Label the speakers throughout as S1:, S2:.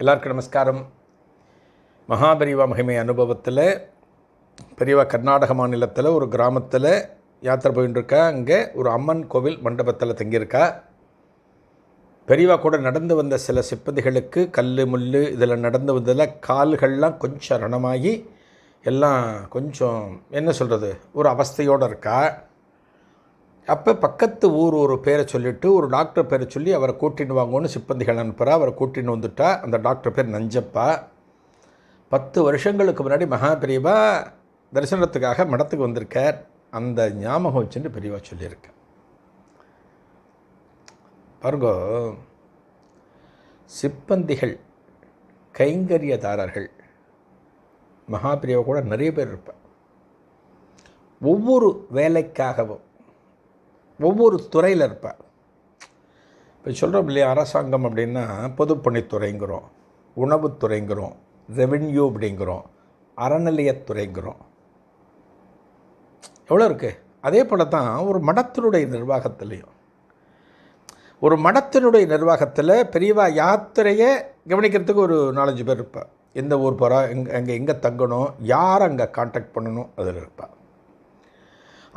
S1: எல்லாருக்கும் நமஸ்காரம். மகாபரிவா மகிமை அனுபவத்தில் பெரியவா கர்நாடக மாநிலத்தில் ஒரு கிராமத்தில் யாத்திரை போயின்னு இருக்கா அங்கே ஒரு அம்மன் கோவில் மண்டபத்தில் தங்கியிருக்கா? பெரியவா கூட நடந்து வந்த சில சிப்பந்திகளுக்கு கல் முள் இதில் நடந்து வந்ததில் கால்கள்லாம் கொஞ்சம் ரணமாகி எல்லாம் கொஞ்சம் என்ன சொல்கிறது ஒரு அவஸ்தையோடு இருக்கா? அப்போ பக்கத்து ஊர் ஒரு பேரை சொல்லிவிட்டு ஒரு டாக்டர் பேரை சொல்லி அவரை கூட்டின்னு வாங்கன்னு சிப்பந்திகள் அனுப்புகிறா அவரை கூட்டின்னு வந்துட்டா. அந்த டாக்டர் பேர் நஞ்சப்பா. பத்து வருஷங்களுக்கு முன்னாடி மகா பெரியவா தரிசனத்துக்காக மடத்துக்கு வந்திருக்கார். அந்த ஞாபகம் வச்சுட்டு பெரியவா சொல்லியிருக்கேன் பாருங்க சிப்பந்திகள் கைங்கரியதாரர்கள் மகாபிரியாவை கூட நிறைய பேர் இருப்பார் ஒவ்வொரு வேலைக்காகவும் ஒவ்வொரு துறையில் இருப்பேன் இப்போ சொல்கிறோம் இல்லையா அரசாங்கம் அப்படின்னா பொதுப்பணித்துறைங்கிறோம் உணவுத்துறைங்கிறோம் ரெவென்யூ அப்படிங்கிறோம் அறநிலையத்துறைங்கிறோம் எவ்வளோ இருக்குது அதே போல் தான் ஒரு மடத்தினுடைய நிர்வாகத்திலையும். ஒரு மடத்தினுடைய நிர்வாகத்தில் பெரியவா யாத்திரையை கவனிக்கிறதுக்கு ஒரு நாலஞ்சு பேர் இருப்பாள் எந்த ஊர் போகிறா எங்கே அங்கே எங்கே தங்கணும் யார் அங்கே காண்டாக்ட் பண்ணணும் அதில் இருப்பாள்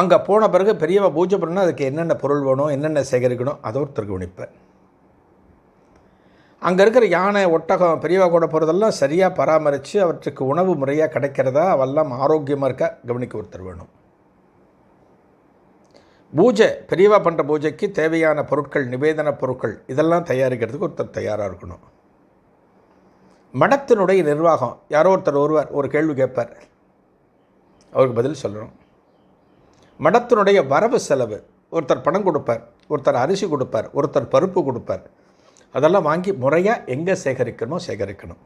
S1: அங்கே போன பிறகு பெரியவா பூஜை பண்ணால் அதுக்கு என்னென்ன பொருள் வேணும் என்னென்ன சேகரிக்கணும் அதை ஒருத்தர் கவனிப்பேன் அங்கே இருக்கிற யானை ஒட்டகம் பெரியவா கூட போகிறதெல்லாம் சரியாக பராமரித்து அவற்றுக்கு உணவு முறையாக கிடைக்கிறதா அவெல்லாம் ஆரோக்கியமாக இருக்க கவனிக்க ஒருத்தர் வேணும். பூஜை பெரியவா பண்ணுற பூஜைக்கு தேவையான பொருட்கள் நிவேதன பொருட்கள் இதெல்லாம் தயாரிக்கிறதுக்கு ஒருத்தர் தயாராக இருக்கணும். மடத்தினுடைய நிர்வாகம் யாரோ ஒருத்தர் ஒருவர் ஒரு கேள்வி கேட்பார். அவருக்கு பதில் சொல்லணும். மடத்தினுடைய வரவு செலவு. ஒருத்தர் பணம் கொடுப்பார் ஒருத்தர் அரிசி கொடுப்பார் ஒருத்தர் பருப்பு கொடுப்பார். அதெல்லாம் வாங்கி முறையாக எங்கே சேகரிக்கணுமோ சேகரிக்கணும்.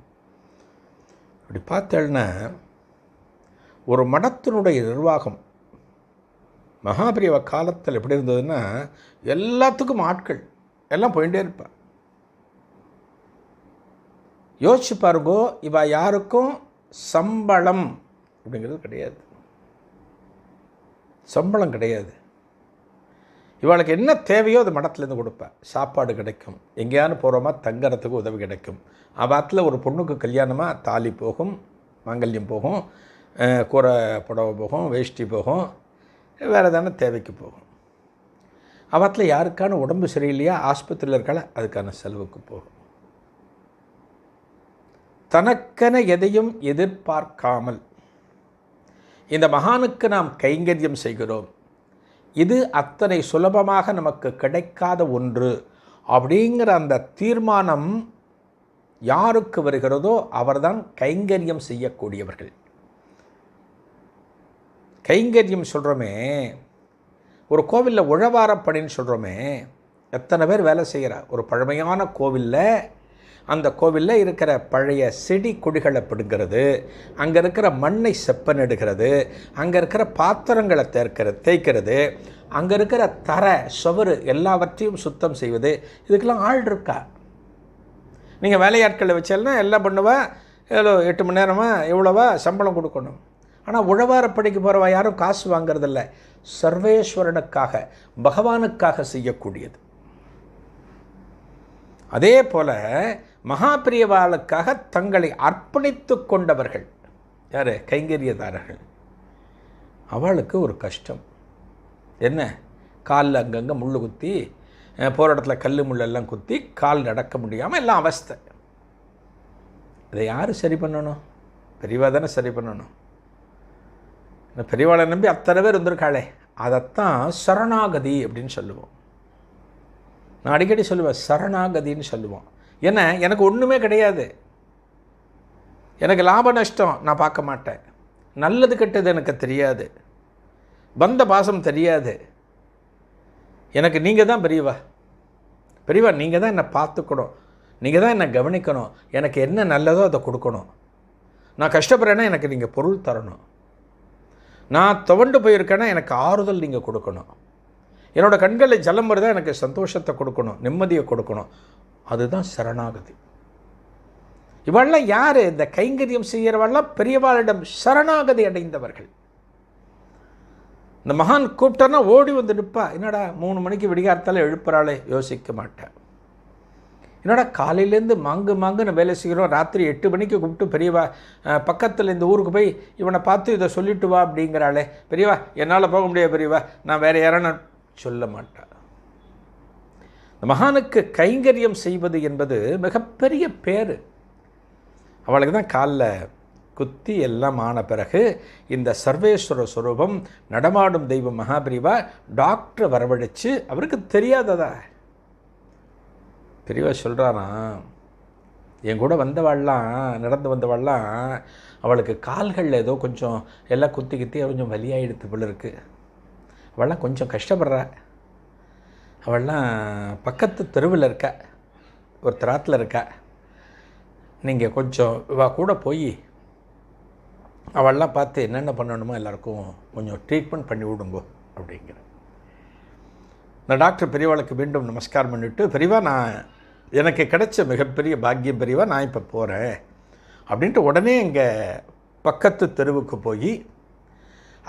S1: இப்படி பார்த்தேன்னா ஒரு மடத்தினுடைய நிர்வாகம் மகாபிரிவ காலத்தில் எப்படி இருந்ததுன்னா எல்லாத்துக்கும் ஆட்கள் எல்லாம் போயிட்டே இருப்பார். யோசிச்சு பாருங்கோ இவ யாருக்கும் சம்பளம் அப்படிங்கிறது கிடையாது. சம்பளம் கிடையாது. இவளுக்கு என்ன தேவையோ அது மடத்துலேருந்து கொடுப்பேன். சாப்பாடு கிடைக்கும். எங்கேயானு போகிறோமா தங்கறதுக்கு உதவி கிடைக்கும். அவாத்தில் ஒரு பொண்ணுக்கு கல்யாணமாக தாலி போகும் மாங்கல்யம் போகும் கூரை புடவை போகும் வேஷ்டி போகும் வேறு எதான தேவைக்கு போகும். அவத்தில் யாருக்கான உடம்பு சரியில்லையா ஆஸ்பத்திரியில் இருக்கால அதுக்கான செலவுக்கு போகும். தனக்கென எதையும் எதிர்பார்க்காமல் இந்த மகானுக்கு நாம் கைங்கரியம் செய்கிறோம். இது அத்தனை சுலபமாக நமக்கு கிடைக்காத ஒன்று. அப்படிங்கிற அந்த தீர்மானம் யாருக்கு வருகிறதோ அவர்தான் கைங்கரியம் செய்யக்கூடியவர்கள். கைங்கரியம் சொல்கிறோமே ஒரு கோவிலில் உழவாரப்பணின்னு சொல்கிறோமே எத்தனை பேர் வேலை செய்கிறா ஒரு பழமையான கோவிலில் அந்த கோவிலில் இருக்கிற பழைய செடி கொடிகளை பிடுங்கிறது அங்கே இருக்கிற மண்ணை செப்பனிடுகிறது அங்கே இருக்கிற பாத்திரங்களை தேர்க்கிறது தேய்க்கிறது அங்கே இருக்கிற தரை சுவர் எல்லாவற்றையும் சுத்தம் செய்வது இதுக்கெல்லாம் ஆள் இருக்கா? நீங்கள் வேலையாட்களை வச்சாலும் எல்லாம் பண்ணுவா எவ்வளோ எட்டு மணி நேரமாக எவ்வளோவா சம்பளம் கொடுக்கணும். ஆனால் உழவாரப்படிக்கு போகிறவா யாரும் காசு வாங்குறதில்ல. சர்வேஸ்வரனுக்காக பகவானுக்காக செய்யக்கூடியது. அதே போல மகாபிரியவாளுக்காக தங்களை அர்ப்பணித்து கொண்டவர்கள். யார்? கைங்கரியதாரர்கள். அவளுக்கு ஒரு கஷ்டம். என்ன? காலில் அங்கங்கே முள் குத்தி போராட்டத்தில் போகிற இடத்துல கல் முள்ளெல்லாம் குத்தி கால் நடக்க முடியாமல் எல்லாம் அவஸ்தை. அதை யார் சரி பண்ணணும்? பெரியவா தானே சரி பண்ணணும். பெரியவாளை நம்பி அத்தனை பேர் வந்திருக்காளே அதைத்தான் சரணாகதி அப்படின்னு சொல்லுவோம். நான் அடிக்கடி சொல்லுவேன் சரணாகதின்னு சொல்லுவோம். ஏன்னா எனக்கு ஒன்றுமே கிடையாது. எனக்கு லாப நஷ்டம் நான் பார்க்க மாட்டேன். நல்லது கெட்டது எனக்கு தெரியாது. பந்த பாசம் தெரியாது. எனக்கு நீங்கள் தான் பெரியவா. பெரியவா நீங்கள் தான் என்னை பார்த்துக்கணும். நீங்கள் தான் என்னை கவனிக்கணும். எனக்கு என்ன நல்லதோ அதை கொடுக்கணும். நான் கஷ்டப்படுறேன்னா எனக்கு நீங்கள் பொருள் தரணும். நான் துவண்டு போயிருக்கேன்னா எனக்கு ஆறுதல் நீங்கள் கொடுக்கணும். என்னோடய கண்களில் ஜலம் வருதா? எனக்கு சந்தோஷத்தை கொடுக்கணும் நிம்மதியை கொடுக்கணும். அதுதான் சரணாகதி. இவெல்லாம் யார்? இந்த கைங்கரியம் செய்கிறவெல்லாம் பெரியவாளிடம் சரணாகதி அடைந்தவர்கள். இந்த மகான் கூப்பிட்டனா ஓடி வந்து நிற்பா. என்னடா மூணு மணிக்கு விடிகாரத்தால் எழுப்புறாளே? யோசிக்க மாட்டேன் என்னடா காலையிலேருந்து மாங்கு மாங்குன்னு வேலை செய்கிறோம். ராத்திரி எட்டு மணிக்கு கூப்பிட்டு பெரியவா பக்கத்தில் இந்த ஊருக்கு போய் இவனை பார்த்து இதை சொல்லிட்டு வா அப்படிங்கிறாளே. பெரியவா என்னால் போக முடியாது பெரியவா. நான் வேறு யாரான சொல்ல மாட்டார். இந்த மகானுக்கு கைங்கரியம் செய்வது என்பது மிகப்பெரிய பேர் அவளுக்கு தான் காலில் குத்தி எல்லாம் ஆன பிறகு இந்த சர்வேஸ்வர சுரூபம் நடமாடும் தெய்வம் மகாபிரிவா டாக்டரை வரவழைச்சு அவருக்கு தெரியாததா? பிரிவா சொல்கிறானா என் கூட வந்தவாள்லாம் நடந்து வந்தவாள்லாம் அவளுக்கு கால்களில் ஏதோ கொஞ்சம் எல்லாம் குத்தி குத்தி கொஞ்சம் வலியாகிடுத்து போல இருக்குது அவள்லாம் கொஞ்சம் கஷ்டப்படுறா. அவள்லாம் பக்கத்து தெருவில் இருக்கா ஒரு திராத்தில் இருக்கா. நீங்கள் கொஞ்சம் இவா கூட போய் அவள்லாம் பார்த்து என்னென்ன பண்ணணுமோ எல்லாருக்கும் கொஞ்சம் ட்ரீட்மெண்ட் பண்ணி விடுங்கோ அப்படிங்கிற. இந்த டாக்டர் பெரியவாளுக்கு மீண்டும் நமஸ்காரம் பண்ணிவிட்டு பெரியவா நான் எனக்கு கிடைச்ச மிகப்பெரிய பாக்கியம் பெரியவா நான் இப்போ போகிறேன் அப்படின்ட்டு உடனே இங்கே பக்கத்து தெருவுக்கு போய்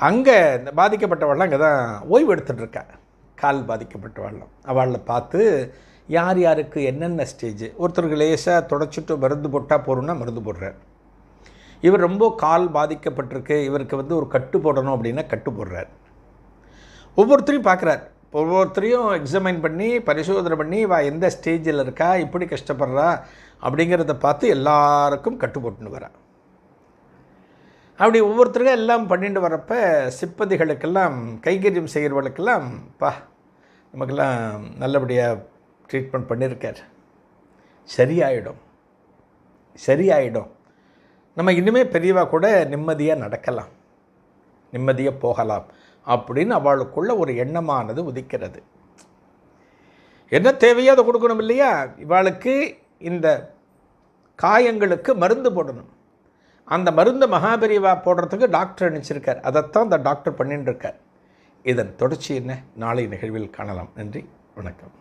S1: அங்கே இந்த பாதிக்கப்பட்டவள்லாம் அங்கே தான் ஓய்வு எடுத்துட்டு கால் பாதிக்கப்பட்டவள்லாம் அவளை பார்த்து யார் யாருக்கு என்னென்ன ஸ்டேஜ் ஒருத்தருக்கு லேசாக தொடச்சிட்டு மருந்து போட்டால் போகிறோம்னா மருந்து போடுறார். இவர் ரொம்ப கால் பாதிக்கப்பட்டிருக்கு இவருக்கு வந்து ஒரு கட்டு போடணும் அப்படின்னா கட்டு போடுறார். ஒவ்வொருத்தரையும் பார்க்குறார். ஒவ்வொருத்தரையும் எக்ஸாமைன் பண்ணி பரிசோதனை பண்ணி வா எந்த ஸ்டேஜில் இருக்கா? இப்படி கஷ்டப்படுறா? அப்படிங்கிறத பார்த்து எல்லாருக்கும் கட்டு போட்டுன்னு வரான். அப்படி ஒவ்வொருத்தருக்கும் எல்லாம் பண்ணிட்டு வரப்ப சிப்பதிகளுக்கெல்லாம் கைகரியம் செய்கிறவர்களுக்கெல்லாம் பா நமக்கெல்லாம் நல்லபடியாக ட்ரீட்மெண்ட் பண்ணியிருக்கார் சரியாயிடும். சரியாயிடும். நம்ம இன்னுமே பெரியவாக கூட நிம்மதியாக நடக்கலாம். நிம்மதியாக போகலாம் அப்படின்னு அவளுக்குள்ள ஒரு எண்ணமானது உதிக்கிறது. என்ன தேவையோ அதை கொடுக்கணும் இல்லையா? இவளுக்கு இந்த காயங்களுக்கு மருந்து போடணும். அந்த மருந்தை மகாபெரிவா போடுறதுக்கு டாக்டர் நினச்சிருக்கார். அதைத்தான் அந்த டாக்டர் பண்ணிட்டு இருக்கார். இதன் தொடர்ச்சி என்ன? நாளை நிகழ்வில் காணலாம். நன்றி. வணக்கம்.